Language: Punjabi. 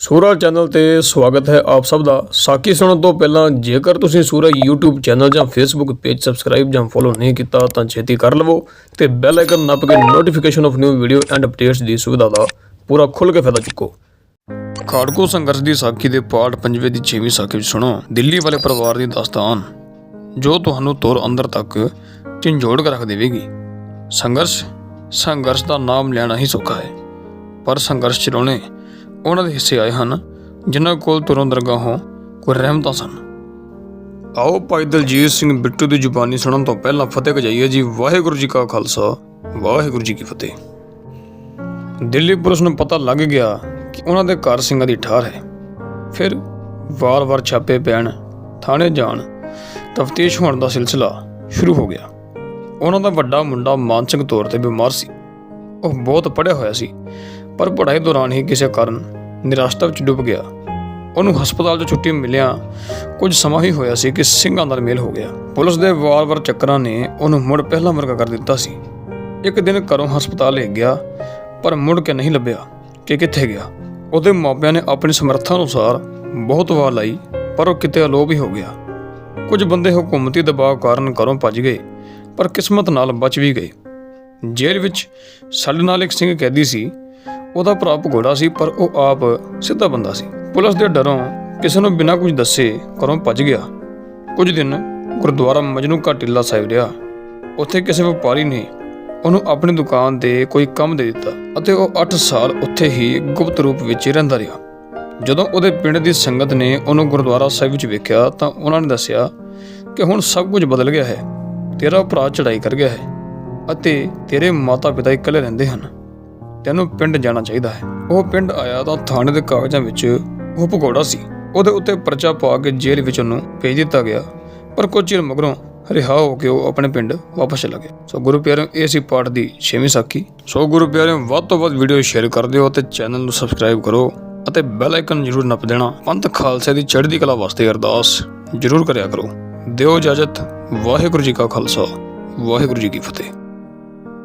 ਸੂਰਾ ਚੈਨਲ ਤੇ ਸਵਾਗਤ ਹੈ ਆਪ ਸਭ ਦਾ। ਸਾਖੀ ਸੁਣਨ ਤੋਂ ਪਹਿਲਾਂ ਜੇਕਰ ਤੁਸੀਂ ਸੂਰਾ YouTube ਚੈਨਲ ਜਾਂ Facebook ਪੇਜ ਸਬਸਕ੍ਰਾਈਬ ਜਾਂ ਫੋਲੋ ਨਹੀਂ ਕੀਤਾ, ਤਾਂ ਛੇਤੀ ਕਰ ਲਵੋ ਤੇ ਬੈਲ ਆਈਕਨ ਨੱਪ ਕੇ notification of new video and updates ਦੀ ਸੁਵਿਧਾ ਦਾ ਪੂਰਾ ਖੁੱਲ੍ਹ ਕੇ ਫਾਇਦਾ ਚੁੱਕੋ। ਖਾੜਕੂ ਸੰਘਰਸ਼ ਦੀ ਸਾਖੀ ਦੇ ਪਾਠ 5ਵੇਂ ਦੀ 6ਵੀਂ ਸਾਖੀ ਵਿੱਚ ਸੁਣੋ। ਦਿੱਲੀ ਵਾਲੇ ਪਰਿਵਾਰ ਦੀ ਦਾਸਤਾਨ, ਜੋ ਤੁਹਾਨੂੰ ਤੁਰ ਅੰਦਰ ਤੱਕ ਝੰਜੋੜ ਕੇ ਰੱਖ ਦੇਵੇਗੀ। ਸੰਘਰਸ਼ ਸੰਘਰਸ਼ ਦਾ ਨਾਮ ਲੈਣਾ ਹੀ ਸੌਖਾ ਹੈ, ਪਰ ਸੰਘਰਸ਼ ਚਲਾਉਣੇ ਉਹਨਾਂ ਦੇ ਹਿੱਸੇ ਆਏ ਹਨ, ਜਿਨ੍ਹਾਂ ਕੋਲ ਤੁਰੋਂ ਦਰਗਾਹੋਂ ਕੋਈ ਰਹਿਮਤਾਂ ਸਨ। ਆਓ ਭਾਈ ਦਲਜੀਤ ਸਿੰਘ ਬਿੱਟੂ ਦੀ ਜ਼ੁਬਾਨੀ ਸੁਣਨ ਤੋਂ ਪਹਿਲਾਂ ਫਤਿਹ ਕਜਾਈਏ ਜੀ ਵਾਹਿਗੁਰੂ ਜੀ ਕਾ ਖਾਲਸਾ, ਵਾਹਿਗੁਰੂ ਜੀ ਕੀ ਫਤਿਹ। ਦਿੱਲੀ ਪੁਲਿਸ ਨੂੰ ਪਤਾ ਲੱਗ ਗਿਆ ਕਿ ਉਹਨਾਂ ਦੇ ਘਰ ਸਿੰਘਾਂ ਦੀ ਠਾਰ ਹੈ। ਫਿਰ ਵਾਰ-ਵਾਰ ਛਾਪੇ ਪੈਣ, ਥਾਣੇ ਜਾਣ, ਤਫਤੀਸ਼ ਹੋਣ ਦਾ ਸਿਲਸਿਲਾ ਸ਼ੁਰੂ ਹੋ ਗਿਆ। ਉਹਨਾਂ ਦਾ ਵੱਡਾ ਮੁੰਡਾ ਮਾਨਸਿਕ ਤੌਰ ਤੇ ਬਿਮਾਰ ਸੀ। ਉਹ ਬਹੁਤ ਪੜ੍ਹਿਆ ਹੋਇਆ ਸੀ, ਪਰ ਪੜ੍ਹਾਈ ਦੌਰਾਨ ਹੀ ਕਿਸੇ ਕਾਰਨ ਨਿਰਾਸ਼ਤਾ ਵਿੱਚ ਡੁੱਬ ਗਿਆ। ਉਹਨੂੰ ਹਸਪਤਾਲ ਤੋਂ ਛੁੱਟੀ ਮਿਲਿਆ ਕੁਝ ਸਮਾਂ ਹੀ ਹੋਇਆ ਸੀ ਕਿ ਸਿੰਘਾਂ ਨਾਲ ਮੇਲ ਹੋ ਗਿਆ। ਪੁਲਿਸ ਦੇ ਵਾਰ-ਵਾਰ ਚੱਕਰਾਂ ਨੇ ਉਹਨੂੰ ਮੁੜ ਪਹਿਲਾ ਵਰਗਾ ਕਰ ਦਿੱਤਾ ਸੀ। ਇੱਕ ਦਿਨ ਘਰੋਂ ਹਸਪਤਾਲ ਲੈ ਗਿਆ, ਪਰ ਮੁੜ ਕੇ ਨਹੀਂ ਲੱਭਿਆ ਕਿ ਕਿੱਥੇ ਗਿਆ। ਉਹਦੇ ਮਾਪਿਆਂ ਨੇ ਆਪਣੀ ਸਮਰੱਥਾ ਅਨੁਸਾਰ ਬਹੁਤ ਵਾਰ ਲਾਈ, ਪਰ ਉਹ ਕਿਤੇ ਅਲੋਪ ਹੀ ਹੋ ਗਿਆ। ਕੁਝ ਬੰਦੇ ਹਕੂਮਤੀ ਦਬਾਅ ਕਾਰਨ ਘਰੋਂ ਭੱਜ ਗਏ, ਪਰ ਕਿਸਮਤ ਨਾਲ ਬਚ ਵੀ ਗਏ। ਜੇਲ੍ਹ ਵਿੱਚ ਸਾਡੇ ਨਾਲ ਇੱਕ ਸਿੰਘ ਕੈਦੀ ਸੀ ਉਹਦਾ ਭਰਾ ਭਗੋੜਾ ਸੀ, ਪਰ ਉਹ ਆਪ ਸਿੱਧਾ ਬੰਦਾ ਸੀ। ਪੁਲਿਸ ਦੇ ਡਰੋਂ ਕਿਸੇ ਨੂੰ ਬਿਨਾਂ ਕੁਝ ਦੱਸੇ ਘਰੋਂ ਭੱਜ ਗਿਆ। ਕੁਝ ਦਿਨ ਗੁਰਦੁਆਰਾ ਮਜਨੂ ਕਾ ਟਿੱਲਾ ਸਾਹਿਬ ਰਿਹਾ। ਉੱਥੇ ਕਿਸੇ ਵਪਾਰੀ ਨੇ ਉਹਨੂੰ ਆਪਣੀ ਦੁਕਾਨ ਦੇ ਕੋਈ ਕੰਮ ਦੇ ਦਿੱਤਾ ਅਤੇ ਉਹ 8 ਸਾਲ ਉੱਥੇ ਹੀ ਗੁਪਤ ਰੂਪ ਵਿੱਚ ਰਹਿੰਦਾ ਰਿਹਾ। ਜਦੋਂ ਉਹਦੇ ਪਿੰਡ ਦੀ ਸੰਗਤ ਨੇ ਉਹਨੂੰ ਗੁਰਦੁਆਰਾ ਸਾਹਿਬ ਵਿੱਚ ਵੇਖਿਆ ਤਾਂ ਉਹਨਾਂ ਨੇ ਦੱਸਿਆ ਕਿ ਹੁਣ ਸਭ ਕੁਝ ਬਦਲ ਗਿਆ ਹੈ। ਤੇਰਾ ਭਰਾ ਚੜਾਈ ਕਰ ਗਿਆ ਹੈ ਅਤੇ ਤੇਰੇ ਮਾਤਾ-ਪਿਤਾ ਇਕੱਲੇ ਰਹਿੰਦੇ ਹਨ। ਤੈਨੂੰ ਪਿੰਡ ਜਾਣਾ ਚਾਹੀਦਾ ਹੈ। ਉਹ ਪਿੰਡ ਆਇਆ ਤਾਂ ਥਾਣੇ ਦੇ ਕਾਗਜ਼ਾਂ ਵਿੱਚ ਉਹ ਭਗੌੜਾ ਸੀ। ਉਹਦੇ ਉੱਤੇ ਪਰਚਾ ਪਾ ਕੇ ਜੇਲ੍ਹ ਵਿੱਚ ਉਹਨੂੰ ਭੇਜ ਦਿੱਤਾ ਗਿਆ। ਪਰ ਕੁਝ ਚਿਰ ਮਗਰੋਂ ਰਿਹਾ ਹੋ ਕੇ ਉਹ ਆਪਣੇ ਪਿੰਡ ਵਾਪਸ ਚਲਾ ਗਿਆ। ਸੋ ਗੁਰੂ ਪਿਆਰਿਓ, ਇਹ ਸੀ ਪਾਠ ਦੀ 6ਵੀਂ ਸਾਖੀ। ਸੋ ਗੁਰੂ ਪਿਆਰਿਓ, ਵੱਧ ਤੋਂ ਵੱਧ ਵੀਡੀਓ ਸ਼ੇਅਰ ਕਰ ਦਿਓ ਅਤੇ ਚੈਨਲ ਨੂੰ ਸਬਸਕ੍ਰਾਈਬ ਕਰੋ ਅਤੇ ਬੈਲ ਆਈਕਨ ਜ਼ਰੂਰ ਨੱਪ ਦੇਣਾ। ਪੰਥ ਖਾਲਸੇ ਦੀ ਚੜ੍ਹਦੀ ਕਲਾ ਵਾਸਤੇ ਅਰਦਾਸ ਜ਼ਰੂਰ ਕਰਿਆ ਕਰੋ। ਦਿਓ ਇਜਾਜ਼ਤ। ਵਾਹਿਗੁਰੂ ਜੀ ਕਾ ਖਾਲਸਾ। ਵਾਹਿਗੁਰੂ ਜੀ ਕੀ ਫਤਿਹ।